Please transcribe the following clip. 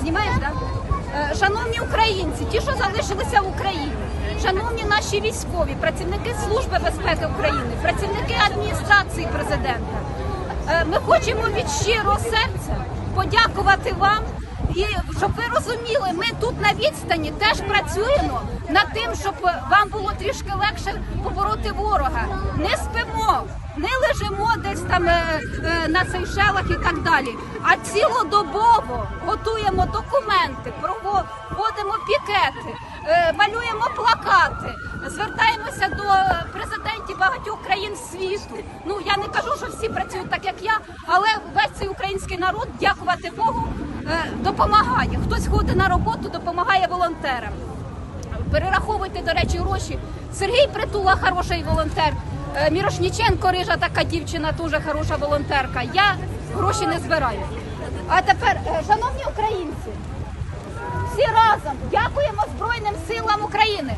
Знімаєш, так? Е, Шановні українці, ті, що залишилися в Україні, шановні наші військові, працівники Служби безпеки України, працівники адміністрації президента. Е, Ми хочемо від щирого серця подякувати вам. І щоб ви розуміли, ми тут на відстані теж працюємо над тим, щоб вам було трішки легше побороти ворога. Не спимо, не лежимо десь там е, е, на Сейшелах і так далі. А цілодобово готуємо документи, проводимо пікети, е, малюємо плакати, звертаємося до президентів багатьох країн світу. Ну я не кажу, що всі працюють так, як я, але весь цей український народ, дякувати Богу, допомагає. Хтось ходить на роботу, допомагає волонтерам. Перераховуйте, до речі, гроші. Сергій Притула хороший волонтер. Е, Мірошніченко Рижа така дівчина, дуже хороша волонтерка. Я гроші не збираю. А тепер, е, шановні українці, всі разом дякуємо Збройним силам України.